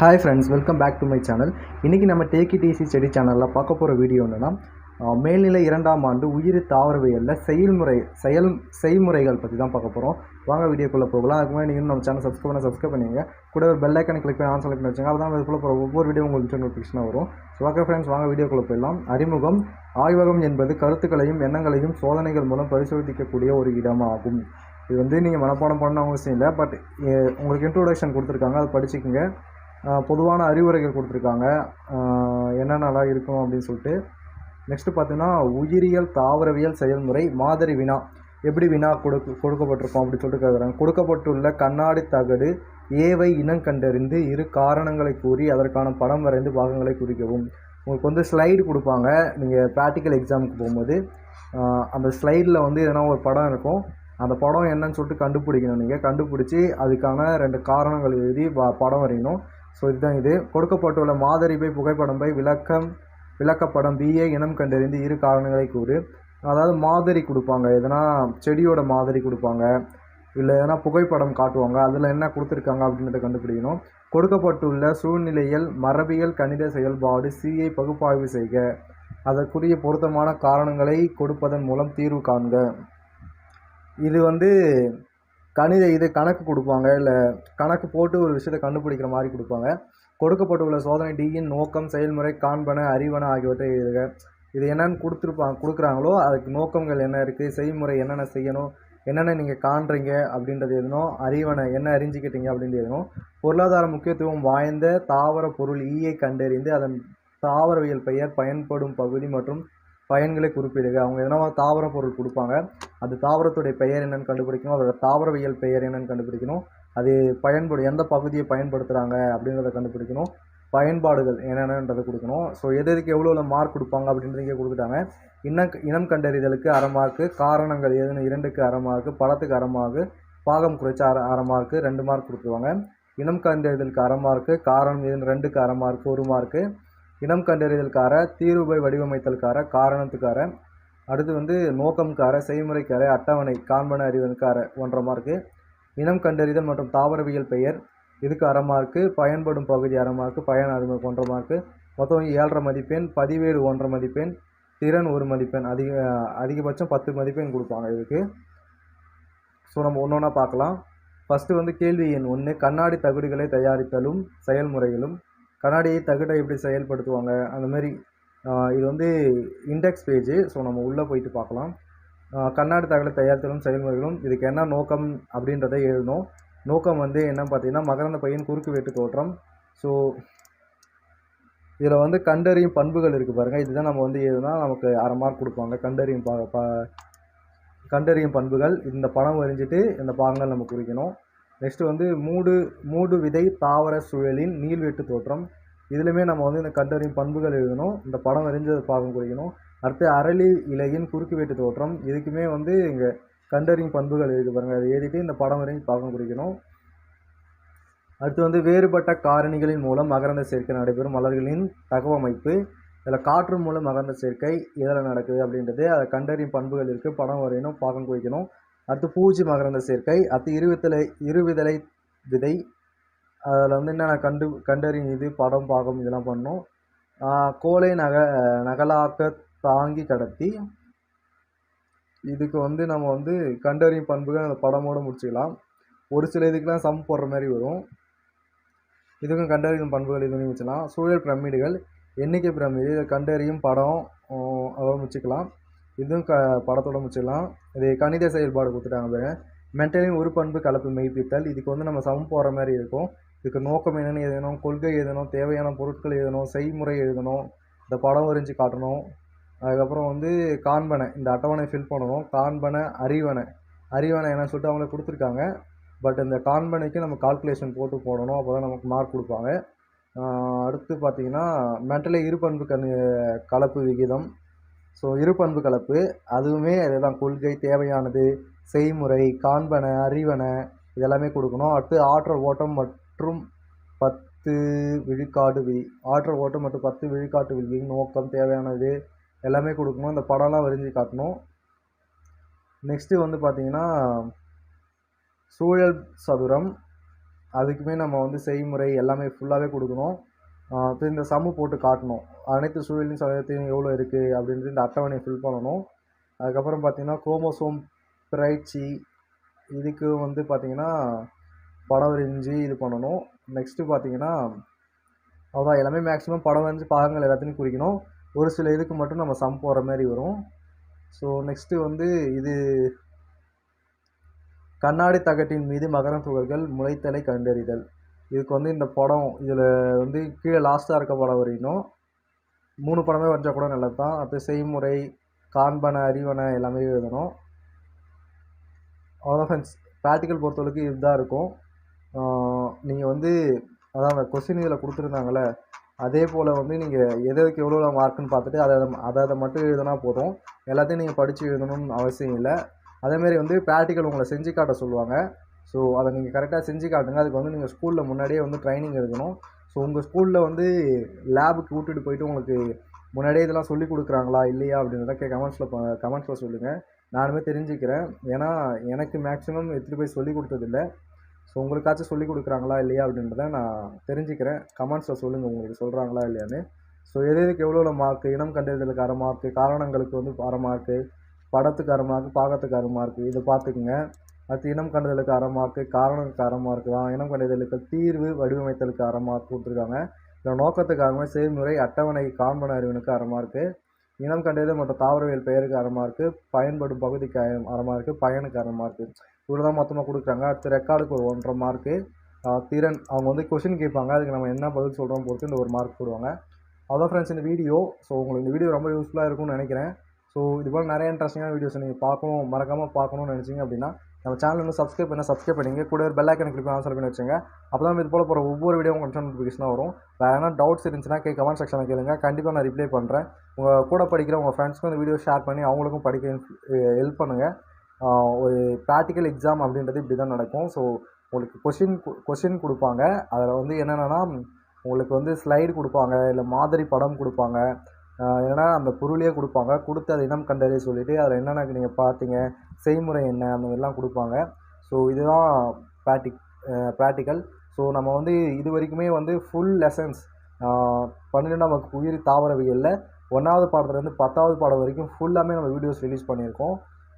Hi friends welcome back to my channel இன்றைக்கி நம்ம tacky DC செடி சேனலில் பார்க்க போகிற வீடியோ என்னென்னா மேல்நிலை இரண்டாம் ஆண்டு உயிரி தாவரவியலில் செயல்முறை செயல் செய்முறைகள் பற்றி தான் பார்க்க போகிறோம் வாங்க வீடியோக்குள்ளே போகலாம். அதுக்கு முன்னாடி நீங்கள் நம்ம சேனல் சப்ஸ்கிரைப் பண்ண சப்ஸ்கிரைப் பண்ணிங்க கூட ஒரு பெல் ஐக்கனை கிளிக் பண்ணி ஆன் செலக்ட் பண்ணி வச்சுங்க அப்போ தான் இதுக்குள்ளே போகிற ஒவ்வொரு வீடியோ உங்களுக்கு நோட்டிஃபிகேஷனாக வரும். ஸோ ஓகே ஃப்ரெண்ட்ஸ் வாங்க வீடியோக்குள்ளே போயிடலாம். அறிமுகம் ஆய்வகம் என்பது கருத்துக்களையும் எண்ணங்களையும் சோதனைகள் மூலம் பரிசோதிக்கக்கூடிய ஒரு இடமாகும். இது வந்து நீங்கள் மனப்பாடம் பண்ண அவசியம் இல்லை. பட் உங்களுக்கு இன்ட்ரோடக்ஷன் கொடுத்துருக்காங்க. அதை படிச்சுக்கோங்க. பொதுவான அறிவுரைகள் கொடுத்துருக்காங்க. என்னென்னலாம் இருக்கும் அப்படின்னு சொல்லிட்டு. நெக்ஸ்ட்டு பார்த்தீங்கன்னா உயிரியல் தாவரவியல் செயல்முறை மாதிரி வினா. எப்படி வினா கொடுக்க கொடுக்கப்பட்டிருக்கோம் அப்படின்னு சொல்லிட்டு கேட்குறாங்க கொடுக்கப்பட்டுள்ள கண்ணாடி தகடு ஏவை இனம் கண்டறிந்து இரு காரணங்களை கூறி அதற்கான படம் வரைந்து பாகங்களை குறிக்கவும். உங்களுக்கு வந்து ஸ்லைடு கொடுப்பாங்க. நீங்கள் ப்ராக்டிக்கல் எக்ஸாமுக்கு போகும்போது அந்த ஸ்லைடில் வந்து எதனா ஒரு படம் இருக்கும். அந்த படம் என்னன்னு சொல்லிட்டு கண்டுபிடிக்கணும் நீங்கள் கண்டுபிடிச்சி அதுக்கான ரெண்டு காரணங்கள் எழுதி படம் வரையணும். ஸோ இதுதான் இது. கொடுக்கப்பட்டுள்ள மாதிரி பை புகைப்படம் பை விளக்கம் விளக்கப்படம் பிஏ இனம் கண்டறிந்து இரு காரணங்களை கூறு. அதாவது மாதிரி கொடுப்பாங்க. எதனா செடியோட மாதிரி கொடுப்பாங்க. இல்லை எதனா புகைப்படம் காட்டுவாங்க. அதில் என்ன கொடுத்துருக்காங்க அப்படின்றத கண்டுபிடிக்கணும். கொடுக்கப்பட்டுள்ள சூழ்நிலையில் மரபியல் கணித செயல்பாடு சிஐ பகுப்பாய்வு செய்க. அதற்குரிய பொருத்தமான காரணங்களை கொடுப்பதன் மூலம் தீர்வு காண்க. இது வந்து கணித இது கணக்கு கொடுப்பாங்க இல்லை கணக்கு போட்டு ஒரு விஷயத்தை கண்டுபிடிக்கிற மாதிரி கொடுப்பாங்க. கொடுக்கப்பட்டுள்ள சோதனை டியின் நோக்கம் செயல்முறை காண்பன அறிவன ஆகியவற்றை எழுதுக. இது என்னென்னு கொடுத்துருப்பாங்க கொடுக்குறாங்களோ அதுக்கு நோக்கங்கள் என்ன இருக்குது செய்முறை என்னென்ன செய்யணும் என்னென்ன நீங்கள் காண்றீங்க அப்படின்றது எதுனோ அறிவனை என்ன அறிஞ்சிக்கிட்டீங்க அப்படின்றது எதுனோ பொருளாதார முக்கியத்துவம் வாய்ந்த தாவர பொருள் e ஈயை கண்டறிந்து அதன் தாவரவியல் பெயர் பயன்படும் பகுதி மற்றும் பயன்களை குறிப்பிடுக. அவங்க எதனா தாவர பொருள் கொடுப்பாங்க. அது தாவரத்துடைய பெயர் என்னென்னு கண்டுபிடிக்கணும். அதோட தாவரவியல் பெயர் என்னென்னு கண்டுபிடிக்கணும். அது பயன்படு எந்த பகுதியை பயன்படுத்துகிறாங்க அப்படின்றத கண்டுபிடிக்கணும். பயன்பாடுகள் என்னென்னன்றதை கொடுக்கணும். ஸோ எது எதுக்கு எவ்வளோ மார்க் கொடுப்பாங்க அப்படின்றத இங்கே கொடுத்துட்டாங்க. இனம் இனம் கண்டறிதலுக்கு அரை மார்க்கு காரணங்கள் எதுன்னு இரண்டுக்கு அரை மார்க்கு பழத்துக்கு அரை மார்க்கு பாகம் குறைச்ச அரை அரை மார்க்கு ரெண்டு மார்க் கொடுத்துருவாங்க. இனம் கண்டறிதலுக்கு அரை மார்க்கு காரணம் எதுன்னு ரெண்டுக்கு அரை மார்க்கு ஒரு மார்க்கு இனம் கண்டறிதல்கார தீர்வை வடிவமைத்தல்கார காரணத்துக்கார. அடுத்து வந்து நோக்கம்கார செய்முறைக்கார அட்டவணை காண்பன அறிவனுக்கார ஒன்றரை மார்க்கு இனம் கண்டறிதல் மற்றும் தாவரவியல் பெயர் இதுக்கு அரை மார்க்கு பயன்படும் பகுதி அரை மார்க்கு பயன் அறிமுக ஒன்றரை மார்க்கு மொத்தம் ஏழரை மதிப்பெண் பதிவேடு ஒன்றரை மதிப்பெண் திறன் ஒரு மதிப்பெண் அதிக அதிகபட்சம் பத்து மதிப்பெண் கொடுப்பாங்க இதுக்கு. ஸோ நம்ம ஒன்று ஒன்றா பார்க்கலாம். ஃபஸ்ட்டு வந்து கேள்வி எண் ஒன்று கண்ணாடி தகுடுகளை தயாரித்தலும் செயல்முறைகளும் கண்ணாடியை தகடை எப்படி செயல்படுத்துவாங்க அந்த மாதிரி இது வந்து இண்டெக்ஸ் பேஜு ஸோ நம்ம உள்ளே போயிட்டு பார்க்கலாம். கண்ணாடி தகடை தயாரித்தலும் செயல்முறைகளும் இதுக்கு என்ன நோக்கம் அப்படின்றத எழுதணும். நோக்கம் வந்து என்னன்னு பார்த்தீங்கன்னா மகரந்த பையன் குறுக்கு வெட்டு தோற்றம். ஸோ இதில் வந்து கண்டறியும் பண்புகள் இருக்குது பாருங்கள் இதுதான் நம்ம வந்து எழுதுனா நமக்கு அரை மார்க் கொடுப்பாங்க. கண்டறியும் பா ப கண்டறியும் பண்புகள். இந்த படம் வரைஞ்சிட்டு இந்த பாகங்கள் நம்ம குறிக்கணும். நெக்ஸ்ட்டு வந்து மூடு மூடு விதை தாவர சூழலின் நீள்வெட்டு தோற்றம். இதுலையுமே நம்ம வந்து இந்த கண்டறியும் பண்புகள் எழுதணும். இந்த படம் வரைஞ்சது பாகம் குறிக்கணும். அடுத்து அரளி இலையின் குறுக்கு வெட்டு தோற்றம். இதுக்குமே வந்து இங்கே கண்டறியும் பண்புகள் இருக்குது பாருங்கள் அதை எழுதிட்டு இந்த படம் வரைஞ்சு பாகம் குறிக்கணும். அடுத்து வந்து வேறுபட்ட காரணிகளின் மூலம் மகரந்த சேர்க்கை நடைபெறும் மலர்களின் தகவமைப்பு. இதில் காற்று மூலம் மகரந்த சேர்க்கை இதில் நடக்குது அப்படின்றது அதை கண்டறியும் பண்புகள் இருக்குது படம் வரையணும் பாகம் குறிக்கணும். அடுத்து பூச்சி மகரந்த சேர்க்கை. அடுத்து இருவித்தலை இருவிதலை விதை. அதில் வந்து என்னென்ன கண்டு கண்டறியும் இது படம் பாகம் இதெல்லாம் பண்ணும். கோலை நக நகலாக்க தாங்கி கடத்தி. இதுக்கு வந்து நம்ம வந்து கண்டறியும் பண்புகள் அந்த படமோடு முடிச்சுக்கலாம். ஒரு சில இதுக்கெலாம் சம் போடுற மாதிரி வரும். இதுக்கும் கண்டறியும் பண்புகள் இதுவும் வச்சுக்கலாம் சூழல் பிரமிடுகள் எண்ணிக்கை பிரமிடு இதை கண்டறியும் படம் அதை முடிச்சுக்கலாம். இதுவும் க படத்தோட முடிச்சிடலாம். இது கணித செயல்பாடு கொடுத்துட்டாங்க பாருங்க. மென்டலின் ஒரு பண்பு கலப்பு மெய்ப்பித்தல். இதுக்கு வந்து நம்ம சமம் போடுற மாதிரி இருக்கும். இதுக்கு நோக்கம் என்னென்னு எழுதணும் கொள்கை எழுதணும் தேவையான பொருட்கள் எழுதணும் செய்முறை எழுதணும் இந்த படம் வரைஞ்சி காட்டணும். அதுக்கப்புறம் வந்து காண்பனை இந்த அட்டவணை ஃபில் பண்ணணும். காண்பனை அறிவனை அறிவனை என்ன சொல்லிட்டு அவங்களே கொடுத்துருக்காங்க. பட் இந்த காண்பனைக்கு நம்ம கால்குலேஷன் போட்டு போடணும். அப்போ தான் நமக்கு மார்க் கொடுப்பாங்க. அடுத்து பார்த்திங்கன்னா மென்டலி இருபண்பு கண் கலப்பு விகிதம். ஸோ இருபண்பு கலப்பு. அதுவுமே அதுதான். கொள்கை தேவையானது செய்முறை காண்பனை அறிவனை இதெல்லாமே கொடுக்கணும். அடுத்து ஆற்றல் ஓட்டம் மற்றும் பத்து விழுக்காடு விதி ஆற்றல் ஓட்டம் மற்றும் பத்து விழுக்காட்டு விதியின் நோக்கம் தேவையானது எல்லாமே கொடுக்கணும். இந்த படம்லாம் வரைஞ்சி காட்டணும். நெக்ஸ்ட்டு வந்து பார்த்திங்கன்னா சூழல் சதுரம். அதுக்குமே நம்ம வந்து செய்முறை எல்லாமே ஃபுல்லாகவே கொடுக்கணும். இப்போ இந்த சம்மு போட்டு காட்டணும். அனைத்து சூழலையும் சதவீதத்தையும் எவ்வளோ இருக்குது அப்படின்றது இந்த அட்டவணையை ஃபில் பண்ணணும். அதுக்கப்புறம் பார்த்திங்கன்னா குரோமோசோம் பிரைச்சி இதுக்கு வந்து பார்த்திங்கன்னா படம் வரைஞ்சி இது பண்ணணும். நெக்ஸ்ட்டு பார்த்தீங்கன்னா அதான் எல்லாமே மேக்ஸிமம் படம் வரைஞ்சி பாகங்கள் எல்லாத்தையும் குறிக்கணும். ஒரு சில இதுக்கு மட்டும் நம்ம சம் போடுற மாதிரி வரும். ஸோ நெக்ஸ்ட்டு வந்து இது கண்ணாடி தகட்டின் மீது மகரம் துகள்கள் முளைத்தலை கண்டறிதல். இதுக்கு வந்து இந்த படம் இதில் வந்து கீழே லாஸ்ட்டாக இருக்க படம் வரையணும் மூணு படமே வரைஞ்சா கூட நல்லது தான் அடுத்து செய்முறை காண்பன அறிவன எல்லாமே எழுதணும். அவ்வளோதான் ஃப்ரெண்ட்ஸ் ப்ராக்டிக்கல் பொறுத்தளவுக்கு இதுதான் இருக்கும். நீங்கள் வந்து அதான் அந்த கொஸ்டின் இதில் கொடுத்துருந்தாங்கள அதே போல் வந்து நீங்கள் எது எதுக்கு எவ்வளோ மார்க்குன்னு பார்த்துட்டு அதை அதை அதை அதை மட்டும் எழுதுனா போதும். எல்லாத்தையும் நீங்கள் படித்து எழுதணும்னு அவசியம் இல்லை. அதேமாரி வந்து ப்ராக்டிக்கல் உங்களை செஞ்சு காட்ட சொல்லுவாங்க. ஸோ அதை நீங்கள் கரெக்டாக செஞ்சு காட்டுங்க. அதுக்கு வந்து நீங்கள் ஸ்கூலில் முன்னாடியே வந்து ட்ரைனிங் எடுக்கணும். ஸோ உங்கள் ஸ்கூலில் வந்து லேபுக்கு கூட்டிகிட்டு போயிட்டு உங்களுக்கு முன்னாடியே இதெல்லாம் சொல்லி கொடுக்குறாங்களா இல்லையா அப்படின்றத கே கமெண்ட்ஸில் கமெண்ட்ஸில் சொல்லுங்கள் நானுமே தெரிஞ்சுக்கிறேன். ஏன்னா எனக்கு மேக்ஸிமம் எடுத்துகிட்டு போய் சொல்லி கொடுத்ததில்ல. ஸோ உங்களுக்காச்சும் சொல்லி கொடுக்குறாங்களா இல்லையா அப்படின்றத நான் தெரிஞ்சுக்கிறேன். கமெண்ட்ஸில் சொல்லுங்கள் உங்களுக்கு சொல்கிறாங்களா இல்லையான்னு. ஸோ எது எதுக்கு எவ்வளோ மார்க்கு இனம் கண்டறிதலுக்கு அரை மார்க்கு காரணங்களுக்கு வந்து அரை மார்க்கு படத்துக்கு அரை மார்க்கு பாகத்துக்கு அரை மார்க்கு இதை பார்த்துக்குங்க. அடுத்து இனம் கண்டதலுக்கு அரை மார்க்கு காரணத்துக்கு அரை மார்க்கு தான் இனம் கண்டதலுக்கு தீர்வு வடிவமைத்தலுக்கு அரை மார்க் கொடுத்துருக்காங்க இல்லை நோக்கத்துக்காக அட்டவணை காண்பன அறிவனுக்கு அரை மார்க்கு இனம் கண்டறிதல் மற்றும் தாவரவியல் பெயருக்கு அரை மார்க்கு பயன்படும் பகுதிக்கு அரை அரை மார்க்கு பயனுக்கு அரை மார்க்கு இவ்வளோ தான் மொத்தமாக கொடுக்குறாங்க. அடுத்து ரெக்கார்டுக்கு ஒரு ஒன்றரை மார்க்கு. திறன். அவங்க வந்து கொஷின் கேட்பாங்க. அதுக்கு நம்ம என்ன பதில் சொல்கிறோம் பொறுத்து இந்த ஒரு மார்க் போடுவாங்க. அதான் ஃப்ரெண்ட்ஸ் இந்த வீடியோ ஸோ உங்களுக்கு இந்த வீடியோ ரொம்ப யூஸ்ஃபுல்லாக இருக்கும்னு நினைக்கிறேன். ஸோ இது போல் நிறைய இன்ட்ரெஸ்டிங்கான வீடியோஸ் நீங்கள் பார்க்கணும் மறக்காமல் பார்க்கணும்னு நினச்சிங்க அப்படின்னா நம்ம சேனல் வந்து சப்ஸ்கிரைப் பண்ண சப்ஸ்கிரைப் பண்ணிங்க கூட ஒரு பெல் ஐக்கன் கிளிக் ஆன்சர் பண்ணி வச்சுங்க அப்போ தான் இது போல் போகிற ஒவ்வொரு வீடியோ உங்களுக்கு நோட்டிஃபிகேஷனாக வரும். வேறு எதனா டவுட்ஸ் இருந்துச்சுன்னா கே கமெண்ட் செக்ஷனில் கேளுங்க. கண்டிப்பாக நான் ரிப்ளை பண்ணுறேன் உங்கள் கூட படிக்கிற உங்கள் ஃப்ரெண்ட்ஸ்க்கும் இந்த வீடியோ ஷேர் பண்ணி அவங்களுக்கும் படிக்க ஹெல்ப் பண்ணுங்கள் ஒரு ப்ராக்டிக்கல் எக்ஸாம் அப்படின்றது இப்படி தான் நடக்கும். ஸோ உங்களுக்கு கொஷின் கொஷின் கொடுப்பாங்க. அதில் வந்து என்னென்னா உங்களுக்கு வந்து ஸ்லைடு கொடுப்பாங்க இல்லை மாதிரி படம் கொடுப்பாங்க. ஆஹ் அந்த பொருளையே கொடுப்பாங்க. கொடுத்து அதை இனம் கண்டறிய சொல்லிவிட்டு அதில் என்னென்ன நீங்கள் பார்த்தீங்க செய்முறை என்ன அந்த மாதிரிலாம் கொடுப்பாங்க. ஸோ இதுதான் ப்ராக்டிக் ப்ராக்டிக்கல் ஸோ நம்ம வந்து இது வரைக்குமே வந்து ஃபுல் லெசன்ஸ் பன்னிரெண்டாம் வகுப்பு உயிரி தாவரவியலில் ஒன்றாவது பாடத்துலேருந்து பத்தாவது பாடம் வரைக்கும் ஃபுல்லாமே நம்ம வீடியோஸ் ரிலீஸ் பண்ணியிருக்கோம்.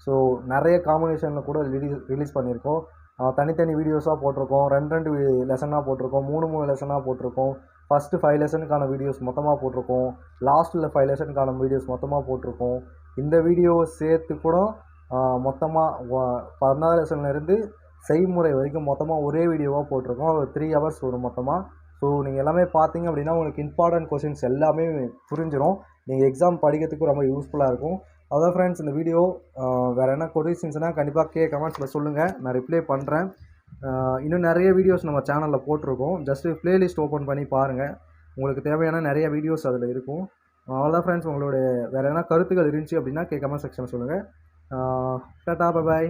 ஸோ நிறைய காம்பினேஷனில் கூட ரிலீஸ் ரிலீஸ் பண்ணியிருக்கோம். தனித்தனி வீடியோஸாக போட்டிருக்கோம். ரெண்டு ரெண்டு லெசனாக போட்டிருக்கோம். மூணு மூணு லெசனாக போட்டிருக்கோம். ஃபஸ்ட்டு ஃபைவ் லெசனுக்கான வீடியோஸ் மொத்தமாக போட்டிருக்கோம். லாஸ்ட்டில் ஃபைவ் லெசனுக்கான வீடியோஸ் மொத்தமாக போட்டிருக்கோம். இந்த வீடியோ சேர்த்து கூட மொத்தமாக பதினாறு லெசன்லேருந்து செய்முறை வரைக்கும் மொத்தமாக ஒரே வீடியோவாக போட்டிருக்கோம். ஒரு த்ரீ ஹவர்ஸ் வரும் மொத்தமாக ஸோ நீங்கள் எல்லாமே பார்த்தீங்க அப்படின்னா உங்களுக்கு இம்பார்ட்டன்ட் கொஷின்ஸ் எல்லாமே புரிஞ்சிடும் நீங்கள் எக்ஸாம் படிக்கிறதுக்கு ரொம்ப யூஸ்ஃபுல்லாக இருக்கும். அதான் ஃப்ரெண்ட்ஸ் இந்த வீடியோ வேறு என்ன கொஷின்ஸ்னால் கண்டிப்பாக கே கமெண்ட்ஸில் சொல்லுங்கள் நான் ரிப்ளை பண்ணுறேன் இன்னும் நிறைய வீடியோஸ் நம்ம சேனலில் போட்டிருக்கோம். ஜஸ்ட்டு ப்ளேலிஸ்ட் ஓப்பன் பண்ணி பாருங்கள் உங்களுக்கு தேவையான நிறைய வீடியோஸ் அதில் இருக்கும். அவ்வளோதான் ஃப்ரெண்ட்ஸ் உங்களுடைய வேறு எதனா கருத்துக்கள் இருந்துச்சு அப்படின்னா கே கமெண்ட் செக்ஷனில் சொல்லுங்கள் டாட்டா பாய்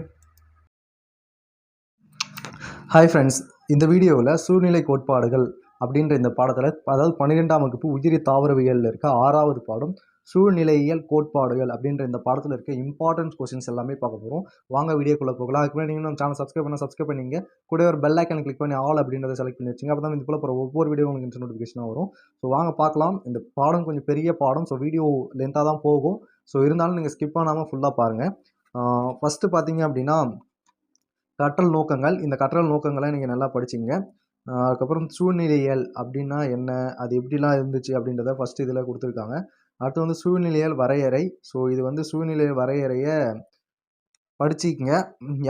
ஹாய் ஃப்ரெண்ட்ஸ் இந்த வீடியோவில் சூழ்நிலை கோட்பாடுகள் அப்படின்ற இந்த பாடத்தில் அதாவது பன்னிரெண்டாம் வகுப்பு உயிரி தாவரவியலில் இருக்க ஆறாவது பாடம் சூழ்நிலையியல் கோட்பாடுகள் அப்படின்ற இந்த பாடத்தில் இருக்க இம்பார்ட்டன்ட் கொஸ்டின்ஸ் எல்லாமே பார்க்க போகிறோம் வாங்க வீடியோக்குள்ளே போகலாம். அதுக்கு முன்னாடி நீங்கள் நம்ம சேனல் சப்ஸ்கிரைப் பண்ண சப்ஸ்கிரைப் பண்ணிங்க. கூட ஒரு பெல் ஐக்கன் கிளிக் பண்ணி ஆல் அப்படின்றத செலக்ட் பண்ணி வச்சுங்க. அப்போ தான் இது போல் போகிற ஒவ்வொரு வீடியோ உங்களுக்கு நோட்டிஃபிகேஷனாக வரும். ஸோ வாங்க பார்க்கலாம். இந்த பாடம் கொஞ்சம் பெரிய பாடம். ஸோ வீடியோ லென்த்தாக தான் போகும். ஸோ இருந்தாலும் நீங்கள் ஸ்கிப் பண்ணாமல் ஃபுல்லாக பாருங்கள் ஃபஸ்ட்டு பார்த்தீங்க அப்படின்னா கற்றல் நோக்கங்கள். இந்த கற்றல் நோக்கங்களை நீங்கள் நல்லா படிச்சிங்க. அதுக்கப்புறம் சூழ்நிலையியல் அப்படின்னா என்ன? அது எப்படிலாம் இருந்துச்சு அப்படின்றத ஃபஸ்ட்டு இதில் கொடுத்துருக்காங்க. அடுத்து வந்து சூழ்நிலையல் வரையறை. ஸோ இது வந்து சூழ்நிலையல் வரையறையை படிச்சிக்கங்க.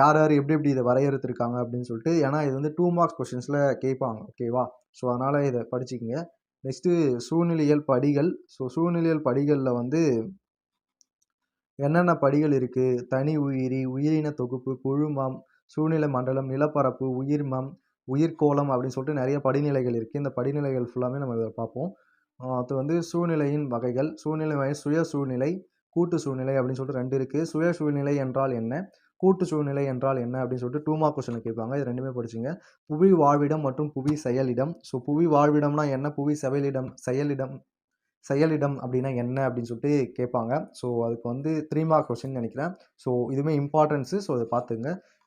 யார் யார் எப்படி எப்படி இதை வரையறுத்துருக்காங்க அப்படின்னு சொல்லிட்டு ஏன்னா இது வந்து டூ மார்க்ஸ் கொஷின்ஸில் கேட்பாங்க ஓகேவா ஸோ அதனால் இதை படிச்சிக்கங்க. நெக்ஸ்ட்டு சூழ்நிலையல் படிகள். ஸோ சூழ்நிலையல் படிகளில் வந்து என்னென்ன படிகள் இருக்குது தனி உயிரி உயிரின தொகுப்பு குழுமம் சூழ்நிலை மண்டலம் நிலப்பரப்பு உயிர்மம் உயிர்கோளம் அப்படின்னு சொல்லிட்டு நிறைய படிநிலைகள் இருக்குது இந்த படிநிலைகள் ஃபுல்லாமே நம்ம இதில் பார்ப்போம். அது வந்து சூழ்நிலையின் வகைகள். சூழ்நிலை வகை சுய சூழ்நிலை கூட்டு சூழ்நிலை அப்படின்னு சொல்லிட்டு ரெண்டு இருக்குது சுய சூழ்நிலை என்றால் என்ன? கூட்டு சூழ்நிலை என்றால் என்ன அப்படின்னு சொல்லிட்டு டூ மார்க் கொஸ்டின் கேட்பாங்க. இது ரெண்டுமே படிச்சுங்க புவி வாழ்விடம் மற்றும் புவி செயலிடம். ஸோ புவி வாழ்விடம்னா என்ன? புவி செயலிடம் செயலிடம் செயலிடம் அப்படின்னா என்ன அப்படின்னு சொல்லிட்டு கேட்பாங்க. ஸோ அதுக்கு வந்து த்ரீ மார்க் கொஸ்டின் நினைக்கிறேன். ஸோ இதுவுமே இம்பார்ட்டன்ஸு ஸோ அதை பார்த்துங்க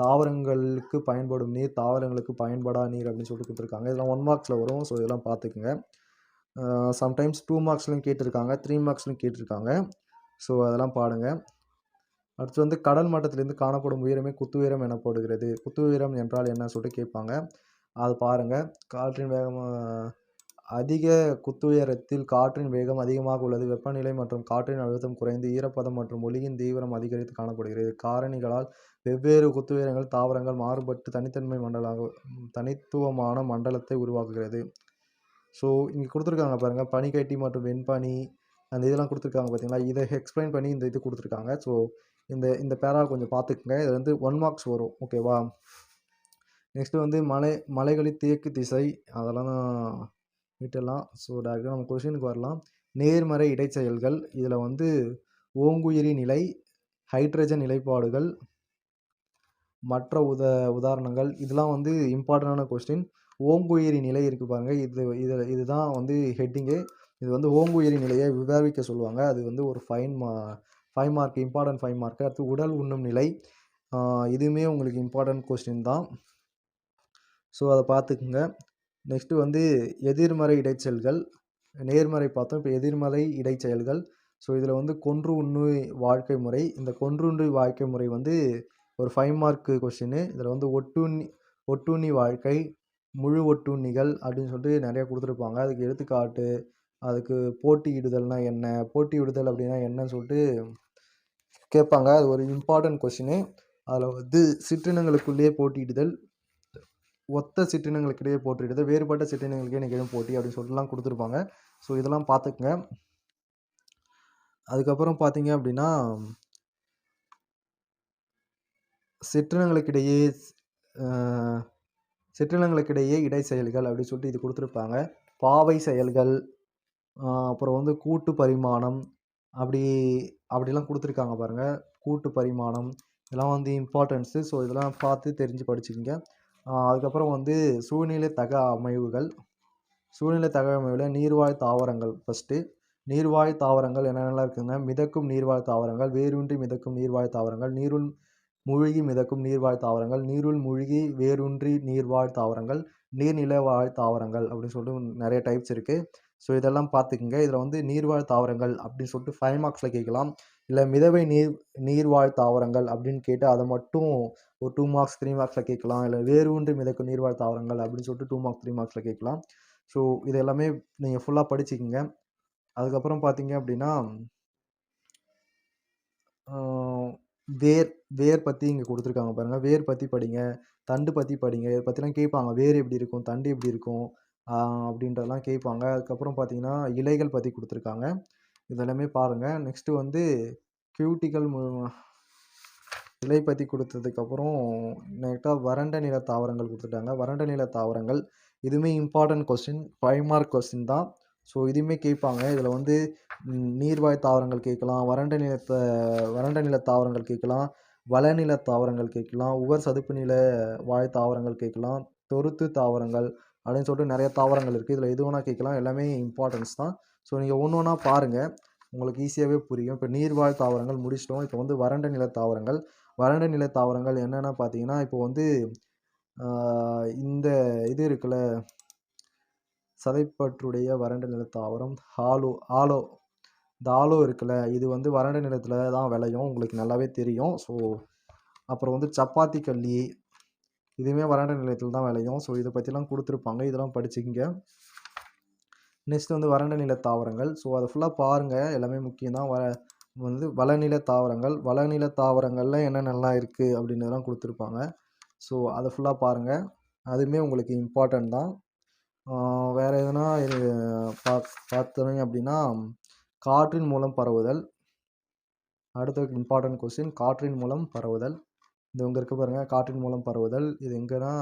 தாவரங்களுக்கு பயன்படும் நீர் தாவரங்களுக்கு பயன்படா நீர் அப்படின்னு சொல்லிட்டு கொடுத்துருக்காங்க. இதெல்லாம் ஒன் மார்க்ஸில் வரும். ஸோ இதெல்லாம் பார்த்துக்குங்க. சம்டைம்ஸ் டூ மார்க்ஸ்லையும் கேட்டிருக்காங்க. த்ரீ மார்க்ஸ்லையும் கேட்டிருக்காங்க. ஸோ அதெல்லாம் பாடுங்க. அடுத்து வந்து கடல் மட்டத்திலேருந்து காணப்படும் உயரமே குத்துயரம் எனப்படுகிறது குத்துயரம் என்றால் என்ன சொல்லிட்டு கேட்பாங்க. அது பாருங்கள் காற்றின் வேகமாக அதிக குத்துயரத்தில் காற்றின் வேகம் அதிகமாக உள்ளது. வெப்பநிலை மற்றும் காற்றின் அழுத்தம் குறைந்து ஈரப்பதம் மற்றும் ஒளியின் தீவிரம் அதிகரித்து காணப்படுகிறது. காரணிகளால் வெவ்வேறு குத்துயரங்கள் தாவரங்கள் மாறுபட்டு தனித்தன்மை மண்டலாக தனித்துவமான மண்டலத்தை உருவாக்குகிறது. ஸோ இங்கே கொடுத்துருக்காங்க பாருங்கள் பனிக்கட்டி மற்றும் வெண்பனி அந்த இதெல்லாம் கொடுத்துருக்காங்க பார்த்தீங்களா இதை எக்ஸ்பிளைன் பண்ணி இந்த இது கொடுத்துருக்காங்க. ஸோ இந்த இந்த பேரா கொஞ்சம் பார்த்துக்குங்க. இது வந்து ஒன் மார்க்ஸ் வரும். ஓகேவா நெக்ஸ்ட்டு வந்து மலை மலைகளின் தேக்கு திசை. அதெல்லாம் விட்டுடலாம் ஸோ டேரெக்டாக நம்ம கொஷினுக்கு வரலாம். நேர்மறை இடைச்செயல்கள். இதில் வந்து ஓங்குயிரி நிலை ஹைட்ரஜன் நிலைப்பாடுகள் மற்ற உத உதாரணங்கள். இதெல்லாம் வந்து இம்பார்ட்டண்டான கொஸ்டின் ஓங்குயிரி நிலை இருக்குது பாருங்க. இது இது இதுதான் வந்து ஹெட்டிங்கு இது வந்து ஓங்குயிரி நிலையை விவரிக்க சொல்லுவாங்க. அது வந்து ஒரு ஃபைன் மா five mark important five mark அடுத்து உடல் உண்ணும் நிலை. இதுவுமே உங்களுக்கு இம்பார்ட்டன்ட் கொஸ்டின் தான். ஸோ அதை பார்த்துக்குங்க. நெக்ஸ்ட்டு வந்து எதிர்மறை இடைச்செயல்கள். நேர்மறை பார்த்தோம் இப்போ எதிர்மறை இடைச்செயல்கள். ஸோ இதில் வந்து கொன்று உண்ணு வாழ்க்கை முறை. இந்த கொன்றுண்டு வாழ்க்கை முறை வந்து ஒரு ஃபைவ் மார்க்கு கொஸ்டின் இதில் வந்து ஒட்டுண்ணி ஒட்டுண்ணி வாழ்க்கை முழு ஒட்டுண்ணிகள் அப்படின்னு சொல்லிட்டு நிறைய கொடுத்துருப்பாங்க. அதுக்கு எடுத்துக்காட்டு அதுக்கு போட்டியிடுதல்னா என்ன? போட்டியிடுதல் அப்படின்னா என்னன்னு சொல்லிட்டு கேட்பாங்க. அது ஒரு இம்பார்ட்டன்ட் கொஷினு அதில் வந்து சிற்றினங்களுக்குள்ளேயே போட்டியிடுதல் ஒத்த சிற்றினங்களுக்கிடையே போட்டியிடுதல் வேறுபட்ட சிற்றினங்களுக்கே நிகழும் போட்டி அப்படின்னு சொல்லிட்டுலாம் கொடுத்துருப்பாங்க. ஸோ இதெல்லாம் பார்த்துக்குங்க. அதுக்கப்புறம் பார்த்தீங்க அப்படின்னா சிற்றினங்களுக்கிடையே சிற்றினங்களுக்கிடையே இடை செயல்கள் அப்படின்னு சொல்லிட்டு இது கொடுத்துருப்பாங்க. பாவை செயல்கள் அப்புறம் வந்து கூட்டு பரிமாணம் அப்படி அப்படிலாம் கொடுத்துருக்காங்க பாருங்கள் கூட்டு பரிமாணம் இதெல்லாம் வந்து இம்பார்ட்டன்ஸு ஸோ இதெல்லாம் பார்த்து தெரிஞ்சு படிச்சுக்கோங்க. அதுக்கப்புறம் வந்து சூழ்நிலை தக அமைவுகள். சூழ்நிலை தக அமைவில் நீர்வாழ் தாவரங்கள் ஃபஸ்ட்டு நீர்வாழ் தாவரங்கள் என்னென்னலாம் இருக்குதுங்க மிதக்கும் நீர்வாழ் தாவரங்கள் வேரூன்றி மிதக்கும் நீர்வாழ் தாவரங்கள் நீருள் மூழ்கி மிதக்கும் நீர்வாழ் தாவரங்கள் நீருள் மூழ்கி வேரூன்றி நீர்வாழ் தாவரங்கள் நீர்நிலை வாழ் தாவரங்கள் அப்படின்னு சொல்லிட்டு நிறைய டைப்ஸ் இருக்குது ஸோ இதெல்லாம் பார்த்துக்குங்க. இதில் வந்து நீர்வாழ் தாவரங்கள் அப்படின்னு சொல்லிட்டு ஃபைவ் மார்க்ஸில் கேட்கலாம். இல்லை மிதவை நீர் நீர்வாழ் தாவரங்கள் அப்படின்னு கேட்டு அதை மட்டும் ஒரு டூ மார்க்ஸ் த்ரீ மார்க்ஸில் கேட்கலாம். இல்லை வேரூன்றி மிதக்கும் நீர்வாழ் தாவரங்கள் அப்படின்னு சொல்லிட்டு டூ மார்க்ஸ் த்ரீ மார்க்ஸில் கேட்கலாம். ஸோ இது எல்லாமே நீங்கள் ஃபுல்லாக படிச்சுக்கிங்க. அதுக்கப்புறம் பார்த்தீங்க அப்படின்னா வேர் வேர் பற்றி இங்கே கொடுத்துருக்காங்க பாருங்கள் வேர் பற்றி படிங்க. தண்டு பற்றி படிங்க. இதை பற்றிலாம் கேட்பாங்க. வேர் எப்படி இருக்கும்? தண்டு எப்படி இருக்கும்? அப்படின்றதெல்லாம் கேட்பாங்க. அதுக்கப்புறம் பார்த்தீங்கன்னா இலைகள் பற்றி கொடுத்துருக்காங்க. இதெல்லாமே பாருங்கள் நெக்ஸ்ட்டு வந்து கியூட்டிகள் இலை பற்றி கொடுத்ததுக்கப்புறம் நெக்டாக வறண்ட நில தாவரங்கள் கொடுத்துட்டாங்க. வறண்ட நில தாவரங்கள் இதுவுமே important question five mark question தான். ஸோ இதுவுமே கேட்பாங்க. இதில் வந்து நீர்வாய் நீர்வாழ் தாவரங்கள் கேட்கலாம். வறண்ட நிலத்தை வறண்ட நில தாவரங்கள் கேட்கலாம். வளநில தாவரங்கள் கேட்கலாம். உவர் சதுப்பு நில வாழ் தாவரங்கள் கேட்கலாம். தொருத்து தாவரங்கள் அப்படின்னு சொல்லிட்டு நிறைய தாவரங்கள் இருக்குது இதில் எது வேணால் கேட்கலாம். எல்லாமே இம்பார்ட்டன்ஸ் தான். ஸோ நீங்கள் ஒன்று ஒன்றா பாருங்கள் உங்களுக்கு ஈஸியாகவே புரியும். இப்போ நீர்வாழ் தாவரங்கள் முடிச்சிட்டோம். இப்போ வந்து வறண்ட நில தாவரங்கள் வறண்ட நில தாவரங்கள் என்னென்ன பார்த்தீங்கன்னா இப்போ வந்து இந்த இது இருக்குல்ல சதைப்பற்றுடைய வறண்ட நில தாவரம் ஹாலோ ஆலோ இந்த ஆலோ இருக்குல்ல இது வந்து வறண்ட நிலத்தில் தான் விளையும். உங்களுக்கு நல்லாவே தெரியும். ஸோ அப்புறம் வந்து சப்பாத்தி கள்ளி இதுவுமே வறண்ட நிலத்தில் தான் விளையும். ஸோ இதை பற்றிலாம் கொடுத்துருப்பாங்க. இதெல்லாம் படிச்சுக்கிங்க. நெக்ஸ்ட் வந்து வறண்ட நில தாவரங்கள். ஸோ அதை ஃபுல்லாக பாருங்கள் எல்லாமே முக்கியம் தான். வர வந்து வளநில தாவரங்கள் வளநில தாவரங்களில் என்னென்னலாம் இருக்குது அப்படின்றதெல்லாம் கொடுத்துருப்பாங்க. ஸோ அதை ஃபுல்லாக பாருங்கள் அதுவுமே உங்களுக்கு இம்பார்ட்டன்ட் தான். வேறு எதுனா இது பா பார்த்தோம் அப்படின்னா காற்றின் மூலம் பரவுதல். அடுத்த இம்பார்ட்டன்ட் கொஸ்டின் காற்றின் மூலம் பரவுதல். இது இங்கே இருக்க பாருங்கள் காற்றின் மூலம் பரவுதல். இது எங்கன்னா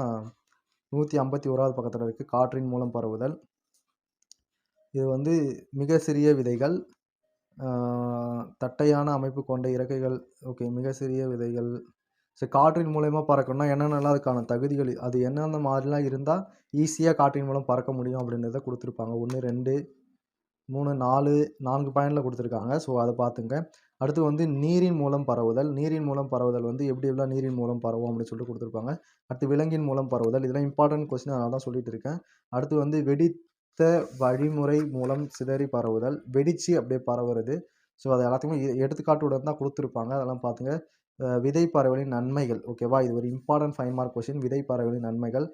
நூற்றி ஐம்பத்தி ஓராவது பக்கத்தில் இருக்குது காற்றின் மூலம் பரவுதல். இது வந்து மிக சிறிய விதைகள். தட்டையான அமைப்பு கொண்ட இறக்கைகள் ஓகே மிக சிறிய விதைகள். ஸோ காற்றின் மூலயமா பறக்கணும்னா என்னென்னலாம் அதுக்கான தகுதிகள் அது என்னென்ன மாதிரிலாம் இருந்தால் ஈஸியாக காற்றின் மூலம் பறக்க முடியும் அப்படின்றத கொடுத்துருப்பாங்க. ஒன்று ரெண்டு மூணு நாலு நான்கு பாயிண்டில் கொடுத்துருக்காங்க. ஸோ அதை பார்த்துங்க. அடுத்து வந்து நீரின் மூலம் பரவுதல். நீரின் மூலம் பரவுதல் வந்து எப்படி எப்படிலாம் நீரின் மூலம் பரவும் அப்படின்னு சொல்லிட்டு கொடுத்துருப்பாங்க. அடுத்து விலங்கின் மூலம் பரவுதல். இதெல்லாம் இம்பார்ட்டன்ட் கொஸ்டின் அதனால தான் சொல்லிட்டு இருக்கேன். அடுத்து வந்து வெடி மற்ற வழிமுறை மூலம் சிதறி பரவுதல் வெடிச்சு அப்படியே பரவுறது. ஸோ அது எல்லாத்தையுமே எ- எடுத்துக்காட்டுடன் தான் கொடுத்துருப்பாங்க. அதெல்லாம் பார்த்துங்க விதை பறவைகளின் நன்மைகள். ஓகேவா இது ஒரு இம்பார்ட்டன்ட் ஃபைவ் மார்க் கொஸ்டின் விதை பறவைகளின் நன்மைகள்.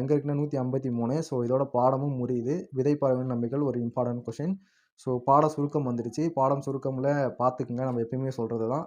எங்கே இருக்குன்னா நூற்றி ஐம்பத்தி மூணு. ஸோ இதோட பாடமும் முடியுது. விதை பறவைகளின் நன்மைகள் ஒரு இம்பார்ட்டன்ட் கொஷின் ஸோ பாட சுருக்கம் வந்துருச்சு பாடம் சுருக்கமில் பார்த்துக்குங்க நம்ம எப்பயுமே சொல்கிறது தான்.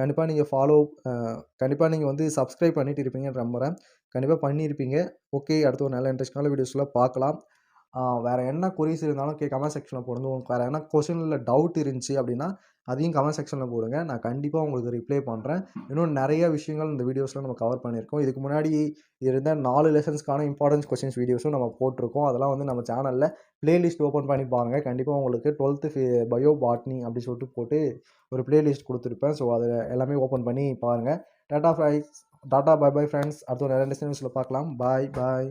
கண்டிப்பாக நீங்கள் ஃபாலோ கண்டிப்பாக நீங்கள் வந்து சப்ஸ்கிரைப் பண்ணிட்டு இருப்பீங்கன்னு நம்புகிறேன் கண்டிப்பாக பண்ணியிருப்பீங்க. ஓகே அடுத்து ஒரு நல்ல இன்ட்ரெஸ்டிங்கான வீடியோஸில் பார்க்கலாம் வேறு என்ன கொரிஸ் இருந்தாலும் கே கமெண்ட் செக்ஷனில் போடுங்க. உங்களுக்கு வேறு என்ன கொஷினில் டவுட் இருந்துச்சு அப்படின்னா அதையும் கமெண்ட் செக்ஷனில் போடுங்க. நான் கண்டிப்பாக உங்களுக்கு ரிப்ளை பண்ணுறேன் இன்னும் நிறைய விஷயங்கள் இந்த வீடியோஸில் நம்ம கவர் பண்ணியிருக்கோம். இதுக்கு முன்னாடி இருந்த நாலு லெசன்ஸ்க்கான இம்பார்ட்டன்ஸ் கொஸ்டின்ஸ் வீடியோஸும் நம்ம போட்டிருக்கோம். அதெல்லாம் வந்து நம்ம சேனலில் பிளேலிஸ்ட் ஓப்பன் பண்ணி பாருங்கள் கண்டிப்பாக உங்களுக்கு டுவெல்த்து பயோ பாட்னி அப்படி சொல்லிட்டு போட்டு ஒரு பிளேலிஸ்ட் கொடுத்துருப்பேன். ஸோ அதை எல்லாமே ஓப்பன் பண்ணி பாருங்கள் tata friends tata bye bye friends அடுத்த நிறைய டெஸ்டினேஷனில் பார்க்கலாம். பாய் பாய்